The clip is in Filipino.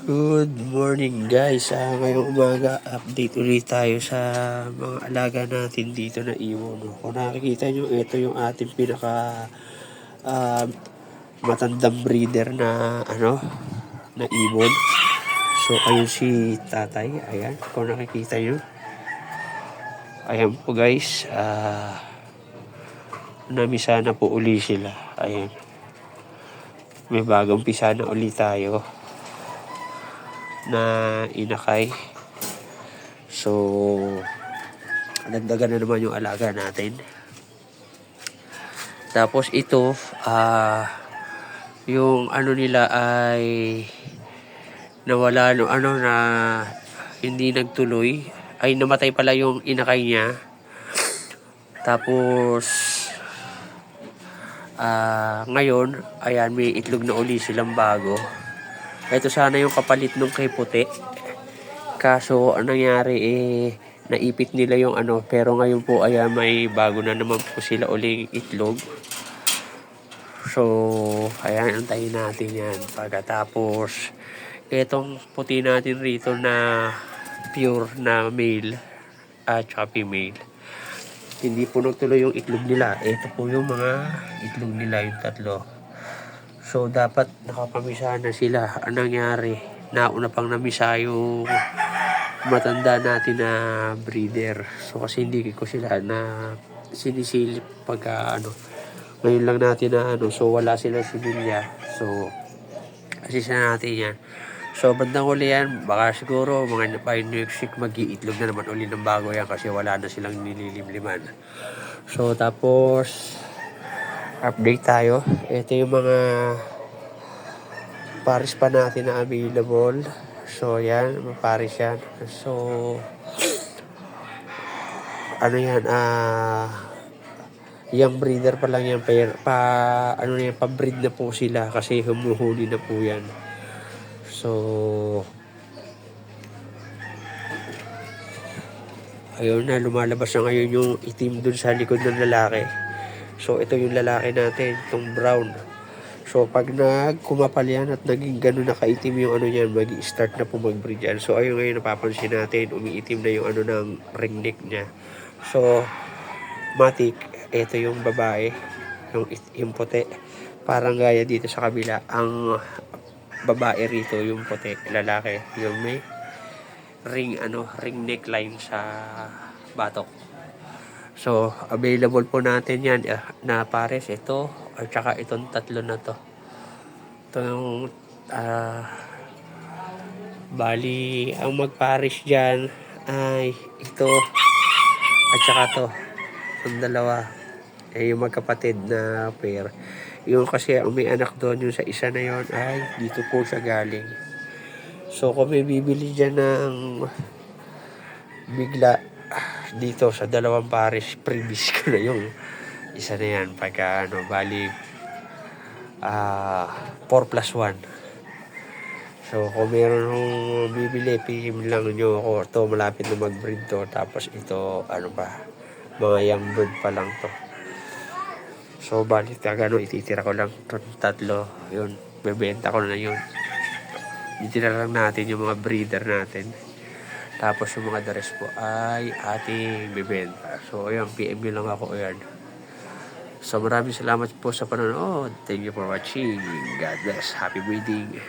Good morning guys. Ah, ngayong umaga, update ulit tayo sa mga alaga natin dito na iwan. no? Kung nakikita nyo, ito yung ating pinaka ah, matandang breeder na ano na ibon. So ayun si tatay. Ayan, kung nakikita nyo. Ayan po guys. Ah, namisa na po uli sila. Ayan. May bagong pisa na uli tayo na inakay. So, nagdagan na naman yung alaga natin. Tapos ito, ah, yung ano nila ay nawala no ano na hindi nagtuloy ay namatay pala yung inakay niya tapos ah ngayon ayan may itlog na uli silang bago ito sana yung kapalit nung kay puti. Kaso, ang nangyari eh, naipit nila yung ano. Pero ngayon po, ayan, may bago na naman po sila uling itlog. So, ayan, antayin natin yan. Pagkatapos, itong puti natin rito na pure na male at saka female. Hindi po nagtuloy yung itlog nila. Ito po yung mga itlog nila, yung tatlo. So, dapat nakapamisa na sila. Ang nangyari, nauna pang namisa yung matanda natin na breeder. So, kasi hindi ko sila na sinisilip pagka ano. Ngayon lang natin na ano. So, wala sila similya. So, assist na natin yan. So, bandang huli yan, baka siguro mga by next week mag-iitlog na naman uli ng bago yan kasi wala na silang nililimliman. So, tapos, update tayo. Ito yung mga paris pa natin na available. So, yan. Mga paris yan. So, ano yan, ah, young breeder pa lang yan. Pa, pa, ano yan, pa-breed na po sila kasi humuhuli na po yan. So, ayun na, lumalabas na ngayon yung itim dun sa likod ng lalaki. So, ito yung lalaki natin, itong brown. So, pag nagkumapal yan at naging ganun na kaitim yung ano yan, mag start na po mag-breed yan. So, ayun ngayon napapansin natin, umiitim na yung ano ng ring neck niya. So, matik, ito yung babae, yung, yung puti. Parang gaya dito sa kabila, ang babae rito, yung puti, lalaki, yung may ring ano ring neckline sa batok. So, available po natin yan eh, na pares ito at saka itong tatlo na to. Ito yung ah, bali ang magpares dyan ay ito at saka to. Itong dalawa eh, yung magkapatid na pair. Yung kasi ang may anak doon, yung sa isa na yon ay dito po siya galing. So kung may bibili dyan ng bigla dito sa dalawang pares, previous ko na yung isa na yan. Pagka ano, bali ah 4 plus 1. So kung meron nung bibili, PM lang nyo ako. Ito malapit na mag-breed to. Tapos ito, ano pa, mga young bird pa lang to. So bali, taga ano, ititira ko lang to tatlo. Yun, bebenta ko na yun. Itira lang natin yung mga breeder natin. Tapos yung mga dares po ay ating bibenta. So ayun, PM lang ako. Ayan. So maraming salamat po sa panonood. Thank you for watching. God bless. Happy breeding.